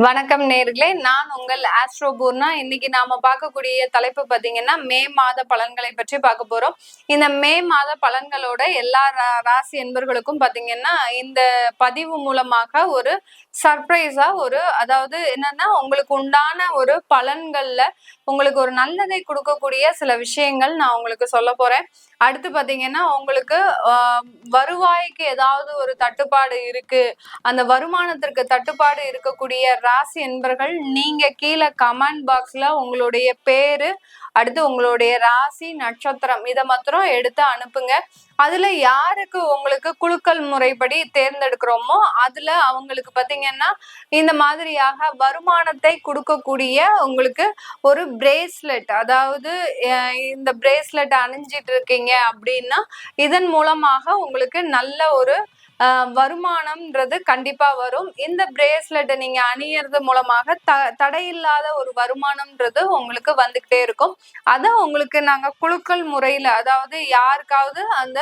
வணக்கம் நேர்களே. நான் உங்கள் ஆஸ்ட்ரோபூர்னா இன்னைக்கு நாம பார்க்கக்கூடிய தலைப்பு பார்த்தீங்கன்னா மே மாத பலன்களை பற்றி பார்க்க போறோம். இந்த மே மாத பலன்களோட எல்லா ரா- ராசி என்பர்களுக்கும் பார்த்தீங்கன்னா இந்த பதிவு மூலமாக ஒரு சர்ப்ரைஸா ஒரு அதாவது என்னன்னா உங்களுக்கு உண்டான ஒரு பலன்கள்ல உங்களுக்கு ஒரு நல்லதை கொடுக்கக்கூடிய சில விஷயங்கள் நான் உங்களுக்கு சொல்ல போறேன். அடுத்து பாத்தீங்கன்னா உங்களுக்கு வருவாய்க்கு ஏதாவது ஒரு தட்டுப்பாடு இருக்கு. அந்த வருமானத்திற்கு தட்டுப்பாடு இருக்கக்கூடிய ராசி என்பர்கள் நீங்க கீழே கமெண்ட் பாக்ஸ்ல உங்களுடைய பேரு அடுத்து உங்களுடைய ராசி நட்சத்திரம் இதை மாத்திரம் எடுத்து அனுப்புங்க. அதுல யாருக்கு உங்களுக்கு குலுக்கல் முறைப்படி தேர்ந்தெடுக்கிறோமோ அதுல அவங்களுக்கு பாத்தீங்கன்னா இந்த மாதிரியாக வருமானத்தை கொடுக்கக்கூடிய உங்களுக்கு ஒரு பிரேஸ்லெட் அதாவது இந்த பிரேஸ்லெட் அணிஞ்சிட்டு இருக்கீங்க அப்படின்னா இதன் மூலமாக உங்களுக்கு நல்ல ஒரு வருமானம்ன்றது கண்டிப்பா வரும். இந்த பிரேஸ்லெட்டை நீங்க அணியறது மூலமாக த தடையில்லாத ஒரு வருமானம்ன்றது உங்களுக்கு வந்துகிட்டே இருக்கும். அதை உங்களுக்கு நாங்க குழுக்கள் முறையில அதாவது யாருக்காவது அந்த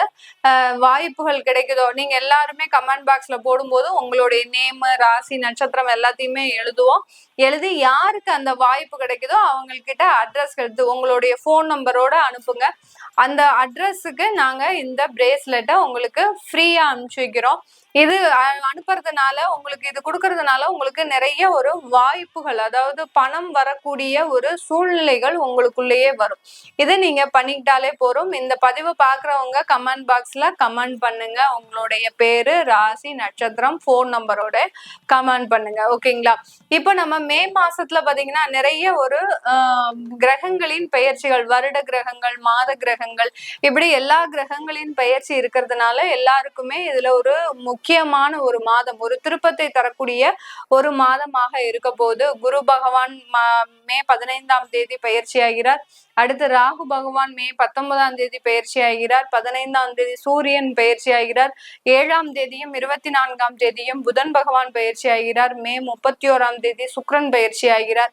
வாய்ப்புகள் கிடைக்குதோ நீங்க எல்லாருமே கமெண்ட் பாக்ஸ்ல போடும்போது உங்களுடைய நேம் ராசி நட்சத்திரம் எல்லாத்தையுமே எழுதுவோம். எழுதி யாருக்கு அந்த வாய்ப்பு கிடைக்குதோ அவங்கக்கிட்ட அட்ரஸ் எடுத்து உங்களுடைய ஃபோன் நம்பரோட அனுப்புங்க. அந்த அட்ரஸுக்கு நாங்க இந்த பிரேஸ்லெட்டை உங்களுக்கு ஃப்ரீயா அனுப்பிச்சு வைக்கிறோம். 있고요. இது அனுப்புறதுனால உங்களுக்கு இது கொடுக்கறதுனால உங்களுக்கு நிறைய ஒரு வாய்ப்புகள் அதாவது பணம் வரக்கூடிய ஒரு சூழ்நிலைகள் உங்களுக்குள்ளேயே வரும். இதை நீங்க பண்ணிக்கிட்டாலே போறோம் இந்த பதிவை பாக்குறவங்க கமெண்ட் பாக்ஸ்ல கமெண்ட் பண்ணுங்க. உங்களுடைய பேரு ராசி நட்சத்திரம் ஃபோன் நம்பரோட கமெண்ட் பண்ணுங்க. ஓகேங்களா? இப்போ நம்ம மே மாசத்துல பாத்தீங்கன்னா நிறைய ஒரு கிரகங்களின் பெயர்ச்சிகள் வருட கிரகங்கள் மாத கிரகங்கள் இப்படி எல்லா கிரகங்களின் பெயர்ச்சி இருக்கிறதுனால எல்லாருக்குமே இதுல ஒரு முக்கியமான ஒரு மாதம் ஒரு திருப்பத்தை தரக்கூடிய ஒரு மாதமாக இருக்க போது குரு பகவான் மே பதினைந்தாம் தேதி பயிற்சி ஆகிறார் அடுத்து ராகு பகவான் மே பத்தொன்பதாம் தேதி பயிற்சி ஆகிறார் பதினைந்தாம் தேதி சூரியன் பயிற்சி ஆகிறார் ஏழாம் தேதியும் இருபத்தி நான்காம் தேதியும் புதன் பகவான் பயிற்சி ஆகிறார் மே முப்பத்தி ஓராம் தேதி சுக்ரன் பயிற்சி ஆகிறார்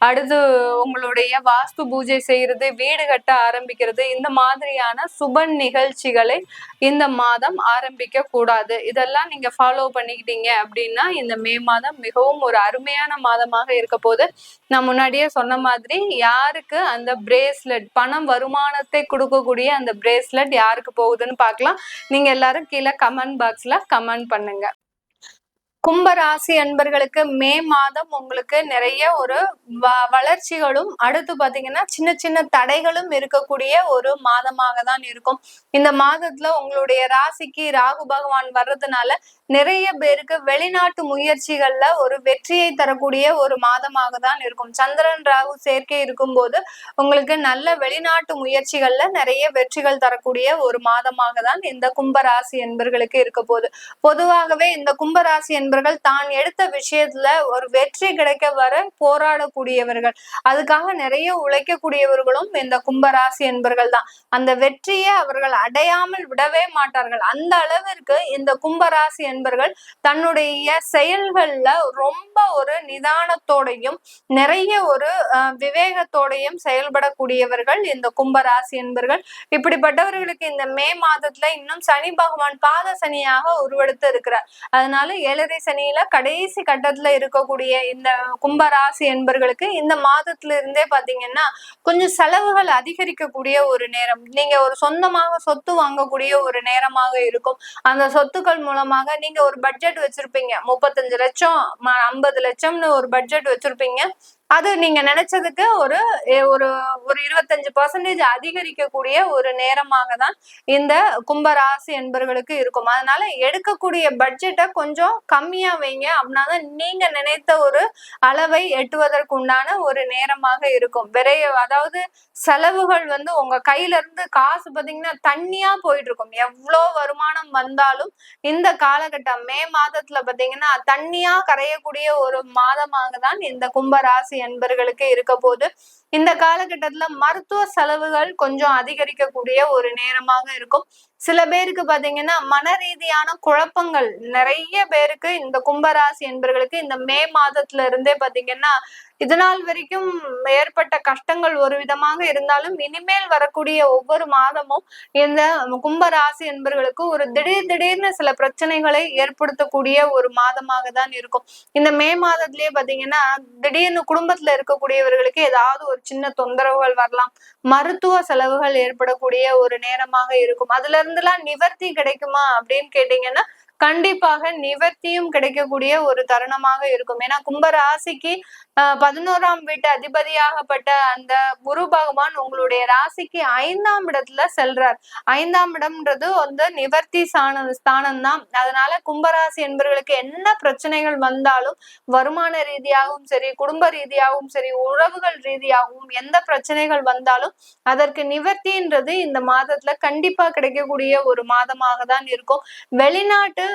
அடுத்து உங்களுடைய வாஸ்து பூஜை செய்யறது வீடு கட்ட ஆரம்பிக்கிறது இந்த மாதிரியான சுப நிகழ்ச்சிகளை இந்த மாதம் ஆரம்பிக்க கூடாது இதெல்லாம் நீங்க ஃபாலோ பண்ணிக்கிட்டீங்க அப்படின்னா இந்த மே மாதம் மிகவும் ஒரு அருமையான மாதமாக இருக்க போது நான் முன்னாடியே சொன்ன மாதிரி யாருக்கு அந்த பிரேஸ்லெட் பணம் வருமானத்தை கொடுக்கக்கூடிய அந்த பிரேஸ்லெட் யாருக்கு போகுதுன்னு பார்க்கலாம். நீங்க எல்லாரும் கீழே கமெண்ட் பாக்ஸ்ல கமெண்ட் பண்ணுங்க. கும்பராசி அன்பர்களுக்கு மே மாதம் உங்களுக்கு நிறைய ஒரு வ- வளர்ச்சிகளும் அடுத்து பாத்தீங்கன்னா சின்ன சின்ன தடைகளும் இருக்கக்கூடிய ஒரு மாதமாக தான் இருக்கும். இந்த மாதத்துல உங்களுடைய ராசிக்கு ராகு பகவான் வர்றதுனால நிறைய பேருக்கு வெளிநாட்டு முயற்சிகள்ல ஒரு வெற்றியை தரக்கூடிய ஒரு மாதமாக தான் இருக்கும். சந்திரன் ராகு சேர்க்கை இருக்கும்போது உங்களுக்கு நல்ல வெளிநாட்டு முயற்சிகள்ல நிறைய வெற்றிகள் தரக்கூடிய ஒரு மாதமாக தான் இந்த கும்பராசி என்பர்களுக்கு இருக்க போகுது. பொதுவாகவே இந்த கும்பராசி என்பவர்கள் தான் எடுத்த விஷயத்துல ஒரு வெற்றி கிடைக்க வர போராடக்கூடியவர்கள். அதுக்காக நிறைய உழைக்கக்கூடியவர்களும் இந்த கும்பராசி என்பர்கள் தான். அந்த வெற்றியை அவர்கள் அடையாமல் விடவே மாட்டார்கள். அந்த அளவிற்கு இந்த கும்பராசி என்பர்கள் தன்னுடைய செயல்கள்ல ரொம்ப ஒரு நிதானத்தோடையும் நிறைய ஒரு அஹ், விவேகத்தோடையும் செயல்படக்கூடியவர்கள் இந்த கும்பராசி என்பர்கள். இப்படிப்பட்டவர்களுக்கு இந்த மே மாதத்துல இன்னும் சனி பகவான் பாத சனியாக உருவெடுத்து இருக்கிறார். அதனால ஏழரை சனியில கடைசி கட்டத்துல இருக்கக்கூடிய இந்த கும்பராசி என்பர்களுக்கு இந்த மாதத்துல இருந்தே பாத்தீங்கன்னா கொஞ்சம் செலவுகள் அதிகரிக்கக்கூடிய ஒரு நேரம். நீங்க ஒரு சொந்தமாக சொத்து வாங்கக்கூடிய ஒரு நேரமாக இருக்கும். அந்த சொத்துக்கள் மூலமாக நீங்க ஒரு பட்ஜெட் வச்சிருப்பீங்க. முப்பத்தஞ்சு லட்சம் ஐம்பது லட்சம்னு ஒரு பட்ஜெட் வச்சிருப்பீங்க. அது நீங்க நினைச்சதுக்கு ஒரு ஒரு ஒரு இருபத்தஞ்சு பர்சன்டேஜ் அதிகரிக்கக்கூடிய ஒரு நேரமாக தான் இந்த கும்பராசி என்பர்களுக்கு இருக்கும். அதனால எடுக்கக்கூடிய பட்ஜெட்டை கொஞ்சம் கம்மியா வைங்க அப்படின்னா தான் நீங்க நினைத்த ஒரு அளவை எட்டுவதற்கு உண்டான ஒரு நேரமாக இருக்கும். விரைய அதாவது செலவுகள் வந்து உங்க கையில இருந்து காசு பாத்தீங்கன்னா தண்ணியா போயிட்டு இருக்கும் எவ்வளோ வருமானம் வந்தாலும் இந்த காலகட்டம் மே மாதத்துல பாத்தீங்கன்னா தண்ணியா கரையக்கூடிய ஒரு மாதமாக தான் இந்த கும்பராசி என்பர்களுக்கு இருக்க போது இந்த காலகட்டத்துல மருத்துவ செலவுகள் கொஞ்சம் அதிகரிக்கக்கூடிய ஒரு நேரமாக இருக்கும். சில பேருக்கு பாத்தீங்கன்னா மன ரீதியான குழப்பங்கள் நிறைய பேருக்கு இந்த கும்பராசி என்பர்களுக்கு இந்த மே மாதத்துல இருந்தே பாத்தீங்கன்னா இதனால் வரைக்கும் ஏற்பட்ட கஷ்டங்கள் ஒரு விதமாக இருந்தாலும் இனிமேல் வரக்கூடிய ஒவ்வொரு மாதமும் இந்த கும்பராசி என்பர்களுக்கு ஒரு திடீர் திடீர்னு சில பிரச்சனைகளை ஏற்படுத்தக்கூடிய ஒரு மாதமாக தான் இருக்கும். இந்த மே மாதத்திலேயே பாத்தீங்கன்னா திடீர்னு குடும்பத்துல இருக்கக்கூடியவர்களுக்கு ஏதாவது ஒரு சின்ன தொந்தரவுகள் வரலாம். மருத்துவ செலவுகள் ஏற்படக்கூடிய ஒரு நேரமாக இருக்கும். அதுல இருந்துலாம் நிவர்த்தி கிடைக்குமா அப்படின்னு கேட்டீங்கன்னா கண்டிப்பாக நிவர்த்தியும் கிடைக்கக்கூடிய ஒரு தருணமாக இருக்கும். ஏன்னா கும்பராசிக்கு பதினோராம் வீட்டு அதிபதியாகப்பட்ட அந்த குரு பகவான் உங்களுடைய ராசிக்கு ஐந்தாம் இடத்துல செல்றார். ஐந்தாம் இடம்ன்றது வந்து நிவர்த்தி சாண ஸ்தானம் தான் அதனால கும்பராசி என்பவர்களுக்கு என்ன பிரச்சனைகள் வந்தாலும் வருமான ரீதியாகவும் சரி குடும்ப ரீதியாகவும் சரி உறவுகள் ரீதியாகவும் எந்த பிரச்சனைகள் வந்தாலும் அதற்கு நிவர்த்தின்றது இந்த மாதத்துல கண்டிப்பா கிடைக்கக்கூடிய ஒரு மாதமாக தான் இருக்கும். வெளிநாட்டு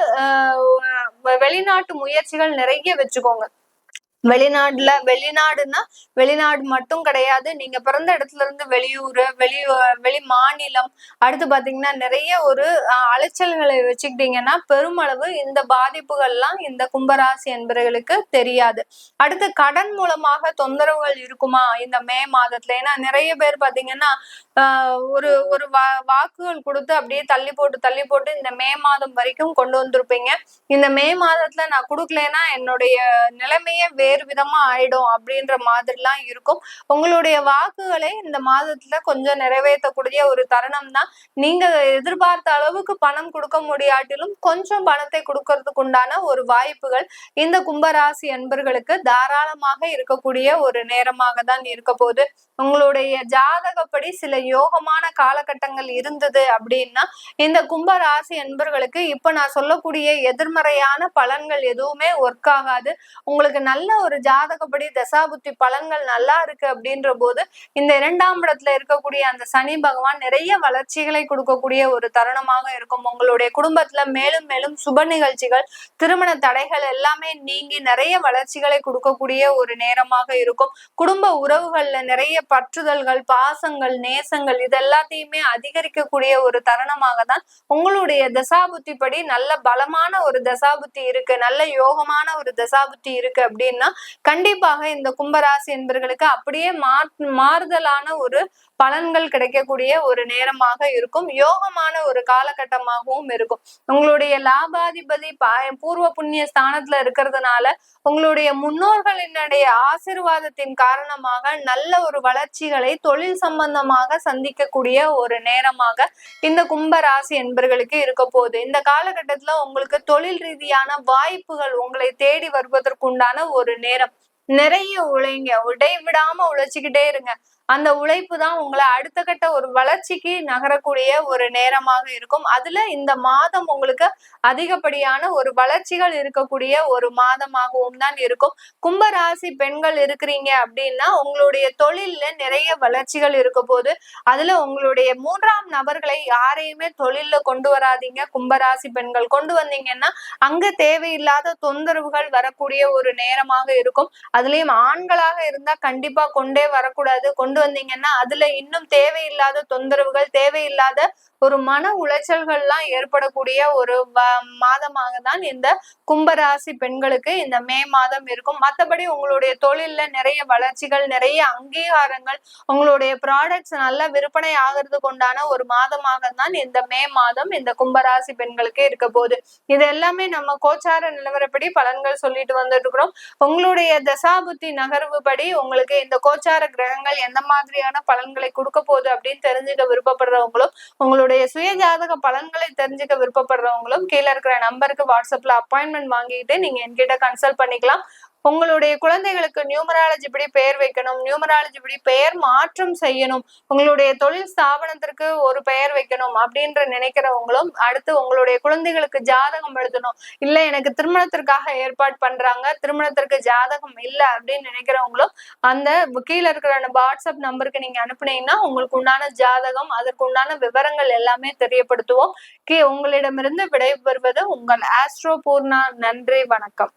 வெளிநாட்டு முயற்சிகள் நிறைய வச்சுக்கோங்க. வெளிநாடுல வெளிநாடுன்னா வெளிநாடு மட்டும் கிடையாது. நீங்க பிறந்த இடத்துல இருந்து வெளியூர் வெளி வெளி மாநிலம் அடுத்து பாத்தீங்கன்னா நிறைய ஒரு அலைச்சல்களை வச்சுக்கிட்டீங்கன்னா பெருமளவு இந்த பாதிப்புகள்லாம் இந்த கும்பராசி என்பவர்களுக்கு தெரியாது. அடுத்து கடன் மூலமாக தொந்தரவுகள் இருக்குமா இந்த மே மாதத்துல? ஏன்னா நிறைய பேர் பாத்தீங்கன்னா ஒரு ஒரு வா வாக்குகள் கொடுத்து அப்படியே தள்ளி போட்டு தள்ளி போட்டு இந்த மே மாதம் வரைக்கும் கொண்டு வந்திருப்பீங்க. இந்த மே மாதத்துல நான் கொடுக்கலன்னா என்னுடைய நிலைமையே வேறு வேறு விதமா ஆயிடும் அப்படின்ற மாதிரிலாம் இருக்கும். உங்களுடைய வாக்குகளை இந்த மாதத்துல கொஞ்சம் நிறைவேற்றக்கூடிய ஒரு தருணம் தான் நீங்க எதிர்பார்த்த அளவுக்கு பணம் கொடுக்க முடியாட்டிலும் கொஞ்சம் பணத்தை கொடுக்கறதுக்கு உண்டான ஒரு வாய்ப்புகள் இந்த கும்பராசி அன்பர்களுக்கு தாராளமாக இருக்கக்கூடிய ஒரு நேரமாக தான் இருக்க போகுது. உங்களுடைய ஜாதகப்படி சில யோகமான காலகட்டங்கள் இருந்தது அப்படின்னா இந்த கும்பராசி என்பர்களுக்கு இப்ப நான் சொல்லக்கூடிய எதிர்மறையான பலன்கள் எதுவுமே ஒர்க் ஆகாது. உங்களுக்கு நல்ல ஒரு ஜாதகப்படி தசாபுத்தி பலன்கள் நல்லா இருக்கு அப்படின்ற போது இந்த இரண்டாம் இடத்துல இருக்கக்கூடிய அந்த சனி பகவான் நிறைய வளர்ச்சிகளை கொடுக்கக்கூடிய ஒரு தருணமாக இருக்கும். உங்களுடைய குடும்பத்துல மேலும் மேலும் சுப நிகழ்ச்சிகள் திருமண தடைகள் எல்லாமே நீங்கி நிறைய வளர்ச்சிகளை கொடுக்கக்கூடிய ஒரு நேரமாக இருக்கும். குடும்ப உறவுகள்ல நிறைய பற்றுதல்கள் பாசங்கள் நேசங்கள் இது எல்லாத்தையுமே அதிகரிக்கக்கூடிய ஒரு தருணமாக தான் உங்களுடைய தசாபுத்தி படி நல்ல பலமான ஒரு தசாபுத்தி இருக்கு. நல்ல யோகமான ஒரு தசாபுத்தி இருக்கு அப்படின்னா கண்டிப்பாக இந்த கும்பராசி என்பர்களுக்கு அப்படியே மாறுதலான ஒரு பலன்கள் கிடைக்கக்கூடிய ஒரு நேரமாக இருக்கும். யோகமான ஒரு காலகட்டமாகவும் இருக்கும். உங்களுடைய லாபாதிபதி பூர்வ புண்ணிய ஸ்தானத்துல இருக்கிறதுனால உங்களுடைய முன்னோர்களினுடைய ஆசிர்வாதத்தின் காரணமாக நல்ல ஒரு வளர்ச்சிகளை தொழில் சம்பந்தமாக சந்திக்கக்கூடிய ஒரு நேரமாக இந்த கும்பராசி என்பர்களுக்கு இருக்க போகுது. இந்த காலகட்டத்துல உங்களுக்கு தொழில் ரீதியான வாய்ப்புகள் உங்களை தேடி வருவதற்குண்டான ஒரு நேரம் நிறைய உழைங்க. உடை விடாம உழைச்சிக்கிட்டே இருங்க. அந்த உழைப்பு தான் உங்களை அடுத்த கட்ட ஒரு வளர்ச்சிக்கு நகரக்கூடிய ஒரு நேரமாக இருக்கும். அதுல இந்த மாதம் உங்களுக்கு அதிகப்படியான ஒரு வளர்ச்சிகள் இருக்கக்கூடிய ஒரு மாதமாகவும் தான் இருக்கும். கும்பராசி பெண்கள் இருக்கிறீங்க அப்படின்னா உங்களுடைய தொழில்ல நிறைய வளர்ச்சிகள் இருக்க போது அதுல உங்களுடைய மூன்றாம் நபர்களை யாரையுமே தொழில்ல கொண்டு வராதீங்க. கும்பராசி பெண்கள் கொண்டு வந்தீங்கன்னா அங்க தேவையில்லாத தொந்தரவுகள் வரக்கூடிய ஒரு நேரமாக இருக்கும். அதுலயும் ஆண்களாக இருந்தா கண்டிப்பா கொண்டே வரக்கூடாது. கொண்டு கொண்டு வந்தீங்கன்னா அதுல இன்னும் தேவையில்லாத தொந்தரவுகள் தேவையில்லாத ஒரு மன உளைச்சல்கள்லாம் ஏற்படக்கூடிய ஒரு மாதமாக தான் இந்த கும்பராசி பெண்களுக்கு இந்த மே மாதம் இருக்கும். மற்றபடி உங்களுடைய தொழில்ல நிறைய வளர்ச்சிகள் நிறைய அங்கீகாரங்கள் உங்களுடைய ப்ராடக்ட்ஸ் நல்லா விற்பனை ஆகிறதுக்கு உண்டான ஒரு மாதமாக தான் இந்த மே மாதம் இந்த கும்பராசி பெண்களுக்கு இருக்க போகுது. இது எல்லாமே நம்ம கோச்சார நிலவரப்படி பலன்கள் சொல்லிட்டு வந்துட்டு இருக்கிறோம். உங்களுடைய தசாபுத்தி நகர்வு படி உங்களுக்கு இந்த கோச்சார கிரகங்கள் எந்த மாதிரியான பலன்களை கொடுக்க போகுது அப்படின்னு தெரிஞ்சுக்க விருப்பப்படுறவங்களும் உங்களுடைய சுய ஜாதக பலன்களை தெரிஞ்சுக்க விருப்பப்படுறவங்களும் கீழே இருக்கிற நம்பருக்கு வாட்ஸ்அப்ல அப்பாயின்மெண்ட் வாங்கிட்டு நீங்க என்கிட்ட கன்சல்ட் பண்ணிக்கலாம். உங்களுடைய குழந்தைகளுக்கு நியூமராலஜி படி பெயர் வைக்கணும் நியூமராலஜி படி பெயர் மாற்றம் செய்யணும் உங்களுடைய தொழில் ஸ்தாபனத்திற்கு ஒரு பெயர் வைக்கணும் அப்படின்ற நினைக்கிறவங்களும் அடுத்து உங்களுடைய குழந்தைகளுக்கு ஜாதகம் எழுதணும். இல்ல எனக்கு திருமணத்திற்காக ஏற்பாடு பண்றாங்க திருமணத்திற்கு ஜாதகம் இல்ல அப்படின்னு நினைக்கிறவங்களும் அந்த கீழே இருக்கிற அந்த வாட்ஸ்அப் நம்பருக்கு நீங்க அனுப்புனீங்கன்னா உங்களுக்கு உண்டான ஜாதகம் அதற்கு உண்டான விவரங்கள் எல்லாமே தெரியப்படுத்துவோம். கே உங்களிடமிருந்து விடைபெறுவது உங்கள் ஆஸ்ட்ரோ பூர்ணா. நன்றி வணக்கம்.